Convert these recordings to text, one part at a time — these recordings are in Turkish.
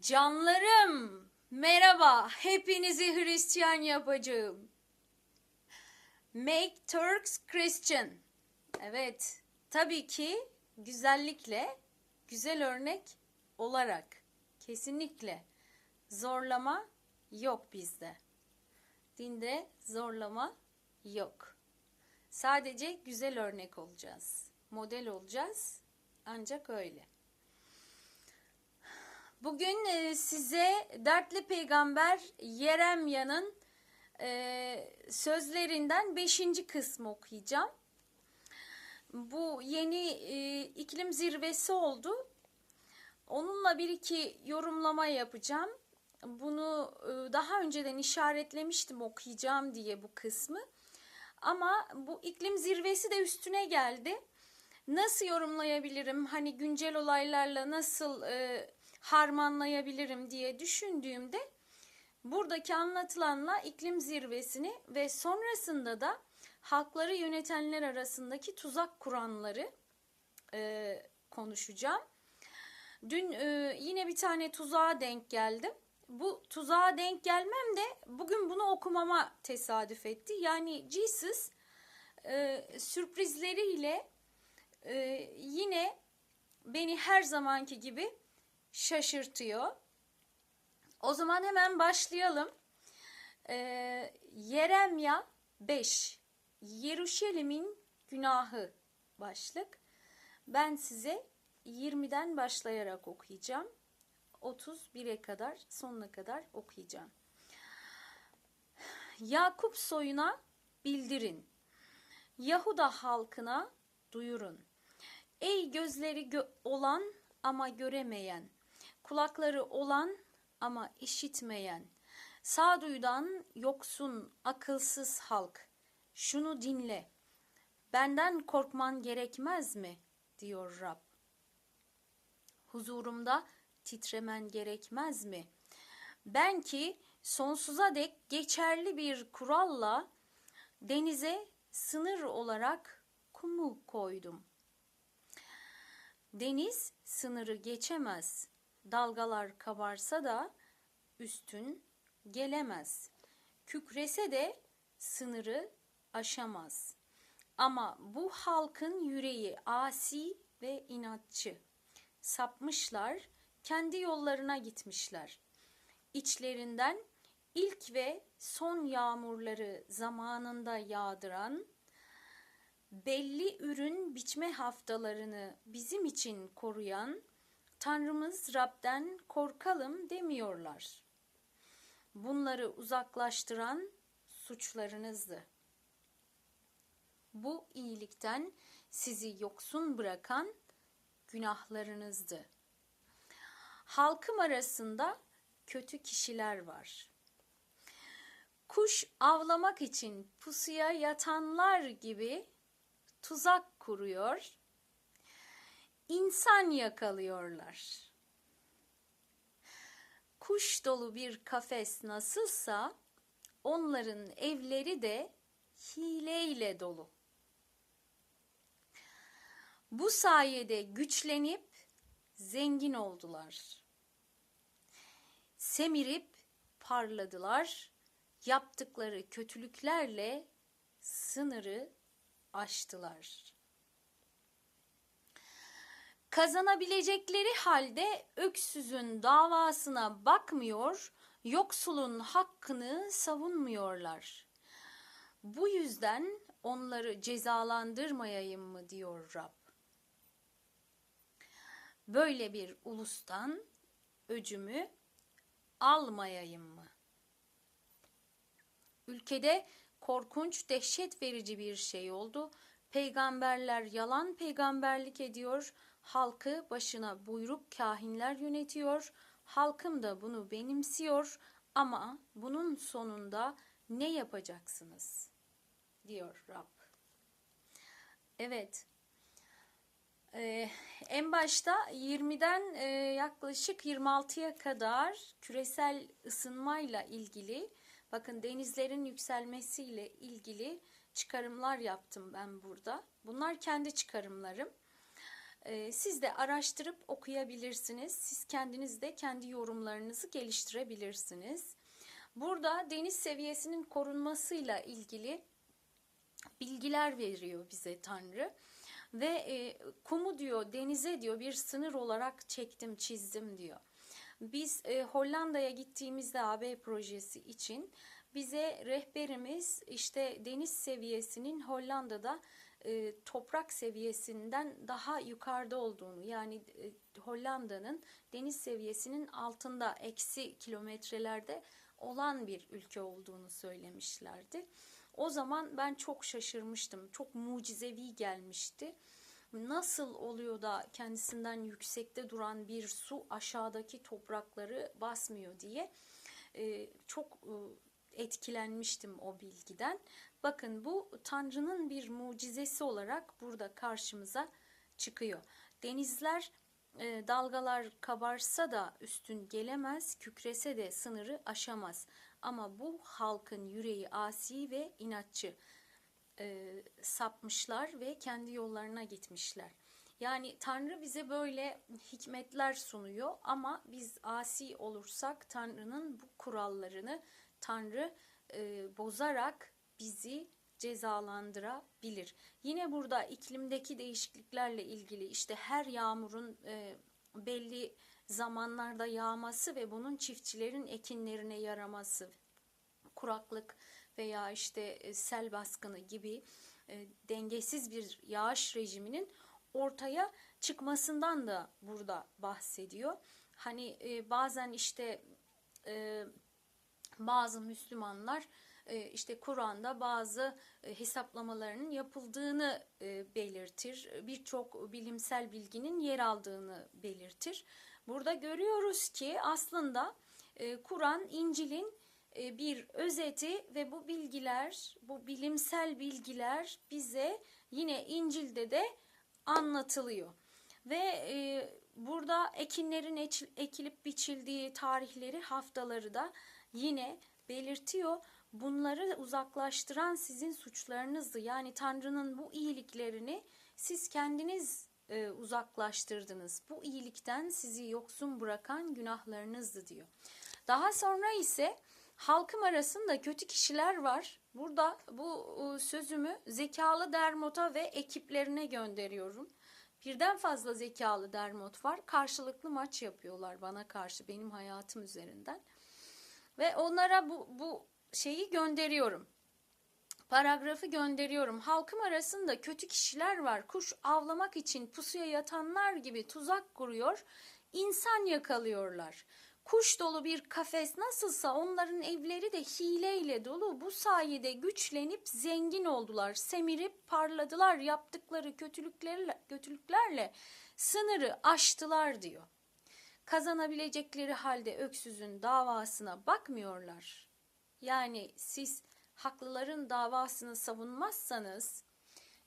Canlarım, merhaba. Hepinizi Hristiyan yapacağım. Make Turks Christian. Evet, tabii ki güzellikle, güzel örnek olarak. Kesinlikle. Zorlama yok bizde. Dinde zorlama yok. Sadece güzel örnek olacağız. Model olacağız. Ancak öyle. Bugün e, size dertli peygamber Yeremya'nın e, sözlerinden 5. kısmı okuyacağım. Bu yeni e, iklim zirvesi oldu. Onunla bir iki yorumlama yapacağım. Bunu daha önceden işaretlemiştim okuyacağım diye bu kısmı. Ama bu iklim zirvesi de üstüne geldi. Nasıl yorumlayabilirim? Hani güncel olaylarla nasıl harmanlayabilirim diye düşündüğümde buradaki anlatılanla iklim zirvesini ve sonrasında da halkları yönetenler arasındaki tuzak kuranları e, konuşacağım. Dün e, yine bir tane tuzağa denk geldim. Bu tuzağa denk gelmem de bugün bunu okumama tesadüf etti. Yani Jesus e, sürprizleriyle e, yine beni her zamanki gibi şaşırtıyor. O zaman hemen başlayalım. Ee, Yeremya 5 Yeruşalim'in günahı başlık. Ben size 20'den başlayarak okuyacağım. 31'e kadar sonuna kadar okuyacağım. Yakup soyuna bildirin. Yahuda halkına duyurun. Ey gözleri gö- olan ama göremeyen, kulakları olan ama işitmeyen, sağduyudan yoksun, akılsız halk, şunu dinle. Benden korkman gerekmez mi? diyor Rab. Huzurumda titremen gerekmez mi? Ben ki sonsuza dek geçerli bir kuralla denize sınır olarak kumu koydum. Deniz sınırı geçemez. Dalgalar kabarsa da üstün gelemez. Kükrese de sınırı aşamaz. Ama bu halkın yüreği asi ve inatçı. Sapmışlar, kendi yollarına gitmişler. İçlerinden ilk ve son yağmurları zamanında yağdıran belli ürün biçme haftalarını bizim için koruyan Tanrımız Rab'den korkalım demiyorlar. Bunları uzaklaştıran suçlarınızdı. Bu iyilikten sizi yoksun bırakan günahlarınızdı. Halkım arasında kötü kişiler var. Kuş avlamak için pusuya yatanlar gibi tuzak kuruyor, insan yakalıyorlar. Kuş dolu bir kafes nasılsa onların evleri de hileyle dolu. Bu sayede güçlenip zengin oldular. Semirip parladılar. Yaptıkları kötülüklerle sınırı aştılar. Kazanabilecekleri halde öksüzün davasına bakmıyor, yoksulun hakkını savunmuyorlar. Bu yüzden onları cezalandırmayayım mı diyor Rab. Böyle bir ulustan öcümü almayayım mı? Ülkede korkunç, dehşet verici bir şey oldu. Peygamberler yalan peygamberlik ediyor. Halkı başına buyruk kahinler yönetiyor. Halkım da bunu benimsiyor ama bunun sonunda ne yapacaksınız? diyor Rab. Evet. Ee, en başta 20'den e, yaklaşık 26'ya kadar küresel ısınmayla ilgili Bakın denizlerin yükselmesiyle ilgili çıkarımlar yaptım ben burada. Bunlar kendi çıkarımlarım. E, siz de araştırıp okuyabilirsiniz. Siz kendiniz de kendi yorumlarınızı geliştirebilirsiniz. Burada deniz seviyesinin korunmasıyla ilgili bilgiler veriyor bize Tanrı. Ve e, kumu diyor denize diyor bir sınır olarak çektim çizdim diyor. Biz e, Hollanda'ya gittiğimizde AB projesi için bize rehberimiz işte deniz seviyesinin Hollanda'da e, toprak seviyesinden daha yukarıda olduğunu yani e, Hollanda'nın deniz seviyesinin altında eksi kilometrelerde olan bir ülke olduğunu söylemişlerdi. O zaman ben çok şaşırmıştım. Çok mucizevi gelmişti. Nasıl oluyor da kendisinden yüksekte duran bir su aşağıdaki toprakları basmıyor diye e, çok e, etkilenmiştim o bilgiden. Bakın bu Tanrı'nın bir mucizesi olarak burada karşımıza çıkıyor. Denizler e, dalgalar kabarsa da üstün gelemez, kükrese de sınırı aşamaz. Ama bu halkın yüreği asi ve inatçı e, sapmışlar ve kendi yollarına gitmişler. Yani Tanrı bize böyle hikmetler sunuyor ama biz asi olursak Tanrı'nın bu kurallarını Tanrı e, bozarak bizi cezalandırabilir. Yine burada iklimdeki değişikliklerle ilgili işte her yağmurun e, belli zamanlarda yağması ve bunun çiftçilerin ekinlerine yaraması, kuraklık veya işte e, sel baskını gibi e, dengesiz bir yağış rejiminin ortaya çıkmasından da burada bahsediyor. Hani e, bazen işte e, bazı Müslümanlar e, işte Kur'an'da bazı e, hesaplamalarının yapıldığını e, belirtir. Birçok bilimsel bilginin yer aldığını belirtir. Burada görüyoruz ki aslında Kur'an, İncil'in bir özeti ve bu bilgiler, bu bilimsel bilgiler bize yine İncil'de de anlatılıyor. Ve burada ekinlerin ekilip biçildiği tarihleri, haftaları da yine belirtiyor. Bunları uzaklaştıran sizin suçlarınızdı. Yani Tanrı'nın bu iyiliklerini siz kendiniz e, uzaklaştırdınız. Bu iyilikten sizi yoksun bırakan günahlarınızdı diyor. Daha sonra ise halkım arasında kötü kişiler var. Burada bu e, sözümü zekalı dermota ve ekiplerine gönderiyorum. Birden fazla zekalı dermot var. Karşılıklı maç yapıyorlar bana karşı benim hayatım üzerinden. Ve onlara bu, bu şeyi gönderiyorum. Paragrafı gönderiyorum. Halkım arasında kötü kişiler var. Kuş avlamak için pusuya yatanlar gibi tuzak kuruyor. İnsan yakalıyorlar. Kuş dolu bir kafes nasılsa onların evleri de hileyle dolu. Bu sayede güçlenip zengin oldular. Semirip parladılar. Yaptıkları kötülüklerle, kötülüklerle sınırı aştılar diyor. Kazanabilecekleri halde öksüzün davasına bakmıyorlar. Yani siz haklıların davasını savunmazsanız,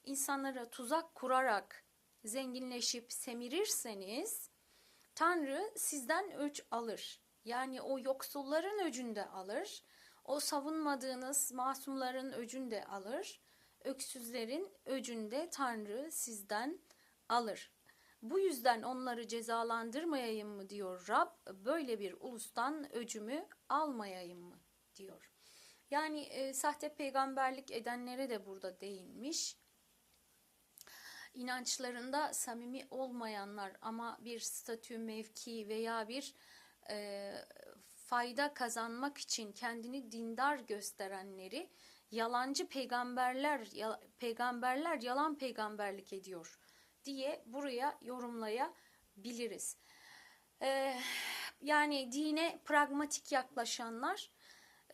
insanlara tuzak kurarak zenginleşip semirirseniz, Tanrı sizden öç alır. Yani o yoksulların öcünde alır. O savunmadığınız masumların öcünde alır. Öksüzlerin öcünde Tanrı sizden alır. Bu yüzden onları cezalandırmayayım mı diyor Rab, böyle bir ulustan öcümü almayayım mı diyor. Yani e, sahte peygamberlik edenlere de burada değinmiş. İnançlarında samimi olmayanlar ama bir statü, mevki veya bir e, fayda kazanmak için kendini dindar gösterenleri yalancı peygamberler ya, peygamberler yalan peygamberlik ediyor diye buraya yorumlayabiliriz. Ee, yani dine pragmatik yaklaşanlar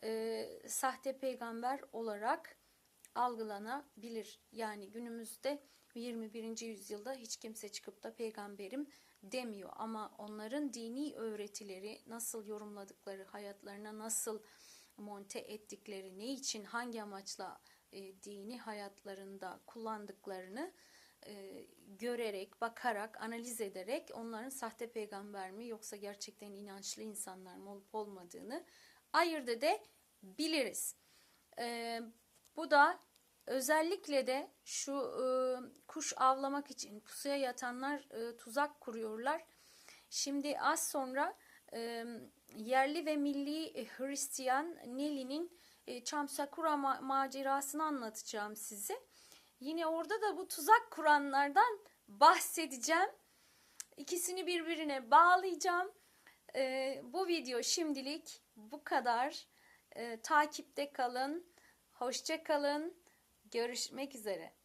e, sahte peygamber olarak algılanabilir. Yani günümüzde 21. yüzyılda hiç kimse çıkıp da peygamberim demiyor ama onların dini öğretileri nasıl yorumladıkları, hayatlarına nasıl monte ettikleri, ne için, hangi amaçla e, dini hayatlarında kullandıklarını e, görerek, bakarak, analiz ederek onların sahte peygamber mi yoksa gerçekten inançlı insanlar mı olup olmadığını ayırt edebiliriz. E, bu da Özellikle de şu e, kuş avlamak için pusuya yatanlar e, tuzak kuruyorlar. Şimdi az sonra e, yerli ve milli Hristiyan Nelly'nin e, Çamsakura ma- macerasını anlatacağım size. Yine orada da bu tuzak kuranlardan bahsedeceğim. İkisini birbirine bağlayacağım. E, bu video şimdilik bu kadar. E, takipte kalın. Hoşça kalın. Görüşmek üzere.